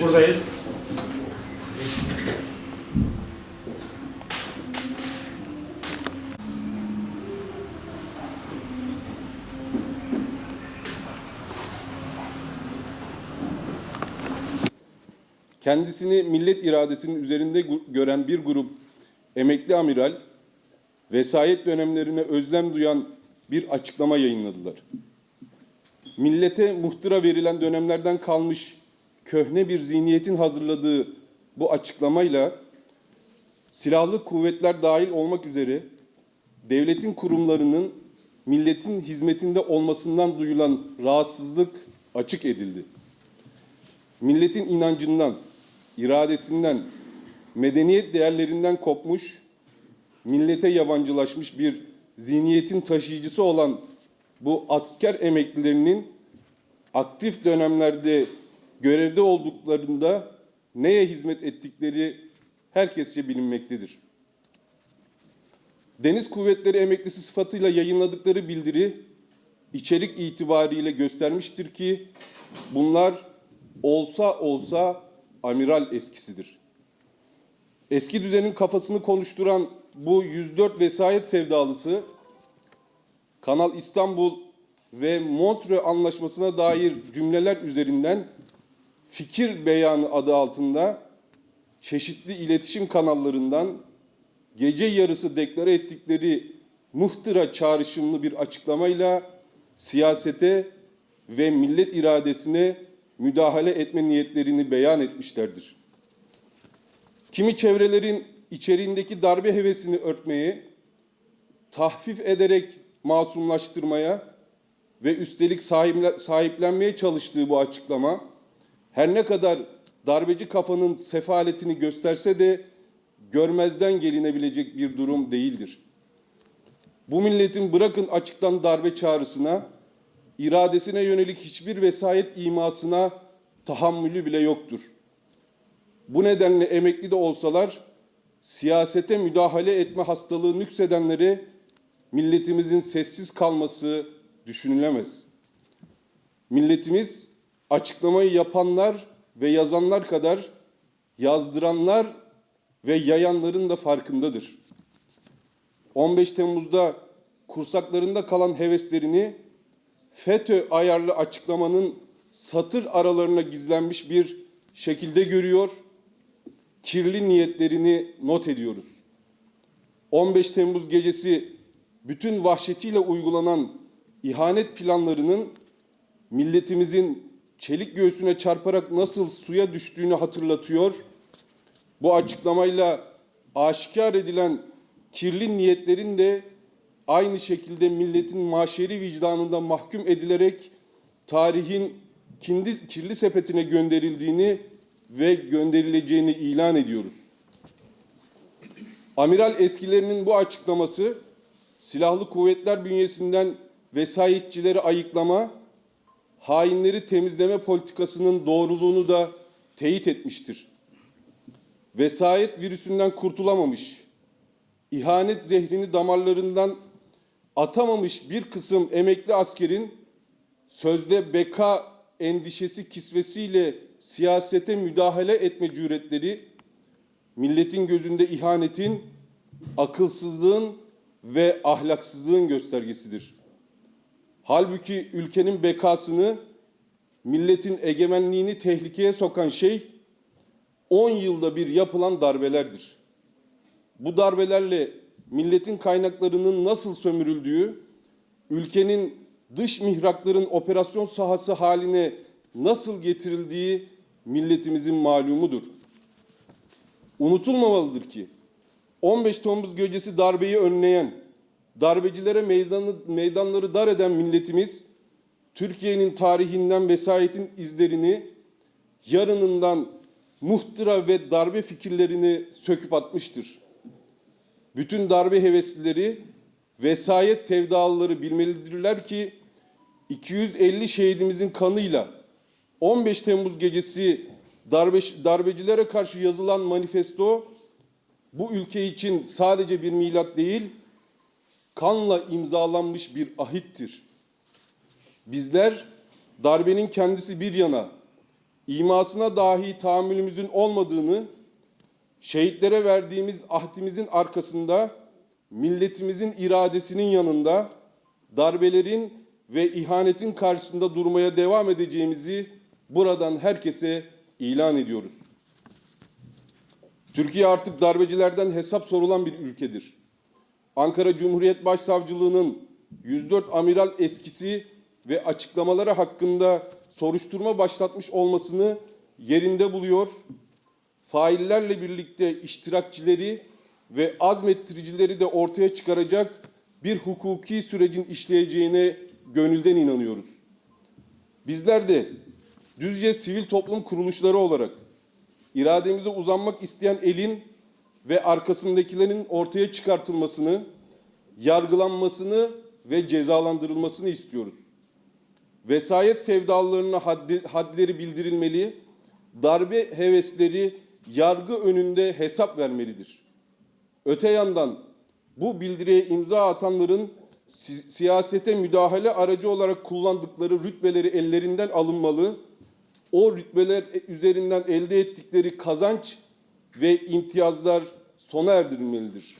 Buradayız. kendisini millet iradesinin üzerinde gören bir grup emekli amiral, vesayet dönemlerine özlem duyan bir açıklama yayınladılar. Millete muhtıra verilen dönemlerden kalmış köhne bir zihniyetin hazırladığı bu açıklamayla silahlı kuvvetler dahil olmak üzere devletin kurumlarının milletin hizmetinde olmasından duyulan rahatsızlık açık edildi. Milletin inancından, iradesinden, medeniyet değerlerinden kopmuş, millete yabancılaşmış bir zihniyetin taşıyıcısı olan bu asker emeklilerinin aktif dönemlerde görevde olduklarında neye hizmet ettikleri herkesçe bilinmektedir. Deniz Kuvvetleri emeklisi sıfatıyla yayınladıkları bildiri içerik itibariyle göstermiştir ki bunlar olsa olsa amiral eskisidir. Eski düzenin kafasını konuşturan bu 104 vesayet sevdalısı Kanal İstanbul ve Montreux Anlaşması'na dair cümleler üzerinden fikir beyanı adı altında çeşitli iletişim kanallarından gece yarısı deklare ettikleri muhtıra çağrışımlı bir açıklamayla siyasete ve millet iradesine müdahale etme niyetlerini beyan etmişlerdir. Kimi çevrelerin içeriğindeki darbe hevesini örtmeye, tahfif ederek masumlaştırmaya ve üstelik sahiple- sahiplenmeye çalıştığı bu açıklama her ne kadar darbeci kafanın sefaletini gösterse de görmezden gelinebilecek bir durum değildir. Bu milletin bırakın açıktan darbe çağrısına, iradesine yönelik hiçbir vesayet imasına tahammülü bile yoktur. Bu nedenle emekli de olsalar siyasete müdahale etme hastalığı nüksedenlere milletimizin sessiz kalması düşünülemez. Milletimiz açıklamayı yapanlar ve yazanlar kadar yazdıranlar ve yayanların da farkındadır. 15 Temmuz'da kursaklarında kalan heveslerini FETÖ ayarlı açıklamanın satır aralarına gizlenmiş bir şekilde görüyor, kirli niyetlerini not ediyoruz. 15 Temmuz gecesi bütün vahşetiyle uygulanan ihanet planlarının milletimizin çelik göğsüne çarparak nasıl suya düştüğünü hatırlatıyor. Bu açıklamayla aşikar edilen kirli niyetlerin de aynı şekilde milletin maşeri vicdanında mahkum edilerek tarihin kirli, kirli sepetine gönderildiğini ve gönderileceğini ilan ediyoruz. Amiral eskilerinin bu açıklaması silahlı kuvvetler bünyesinden vesayetçileri ayıklama, hainleri temizleme politikasının doğruluğunu da teyit etmiştir. Vesayet virüsünden kurtulamamış, ihanet zehrini damarlarından atamamış bir kısım emekli askerin sözde beka endişesi kisvesiyle siyasete müdahale etme cüretleri milletin gözünde ihanetin, akılsızlığın ve ahlaksızlığın göstergesidir. Halbuki ülkenin bekasını, milletin egemenliğini tehlikeye sokan şey 10 yılda bir yapılan darbelerdir. Bu darbelerle milletin kaynaklarının nasıl sömürüldüğü, ülkenin dış mihrakların operasyon sahası haline nasıl getirildiği milletimizin malumudur. Unutulmamalıdır ki 15 Temmuz gecesi darbeyi önleyen, darbecilere meydanı, meydanları dar eden milletimiz Türkiye'nin tarihinden vesayetin izlerini yarınından muhtıra ve darbe fikirlerini söküp atmıştır. Bütün darbe heveslileri, vesayet sevdalıları bilmelidirler ki 250 şehidimizin kanıyla 15 Temmuz gecesi darbe, darbecilere karşı yazılan manifesto bu ülke için sadece bir milat değil, kanla imzalanmış bir ahittir. Bizler darbenin kendisi bir yana, imasına dahi tahammülümüzün olmadığını, şehitlere verdiğimiz ahdimizin arkasında, milletimizin iradesinin yanında, darbelerin ve ihanetin karşısında durmaya devam edeceğimizi buradan herkese ilan ediyoruz. Türkiye artık darbecilerden hesap sorulan bir ülkedir. Ankara Cumhuriyet Başsavcılığı'nın 104 amiral eskisi ve açıklamaları hakkında soruşturma başlatmış olmasını yerinde buluyor. Faillerle birlikte iştirakçileri ve azmettiricileri de ortaya çıkaracak bir hukuki sürecin işleyeceğine gönülden inanıyoruz. Bizler de Düzce sivil toplum kuruluşları olarak irademize uzanmak isteyen elin ve arkasındakilerin ortaya çıkartılmasını, yargılanmasını ve cezalandırılmasını istiyoruz. Vesayet sevdalılarına haddi, hadleri bildirilmeli, darbe hevesleri yargı önünde hesap vermelidir. Öte yandan bu bildiriye imza atanların si- siyasete müdahale aracı olarak kullandıkları rütbeleri ellerinden alınmalı, o rütbeler üzerinden elde ettikleri kazanç ve imtiyazlar sona erdirilmelidir.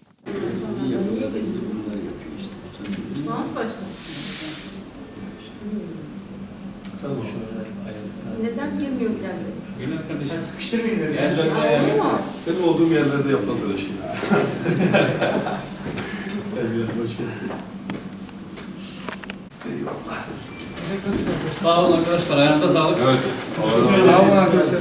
Sizin yapılarda bizi bunları yapıyor işte. Utanıyor. Mahmut Başkan, Şöyle ayakta. neden girmiyor Bilal Bey? Gel kardeşim. Sıkıştırmayın beni. Gel Ya dön olur mu? Benim olduğum yerlerde yapmaz öyle şey. Boş ver. Eyvallah. Sağ olun arkadaşlar. Ayağınıza sağlık. Evet. Sağ olun. Arkadaşlar.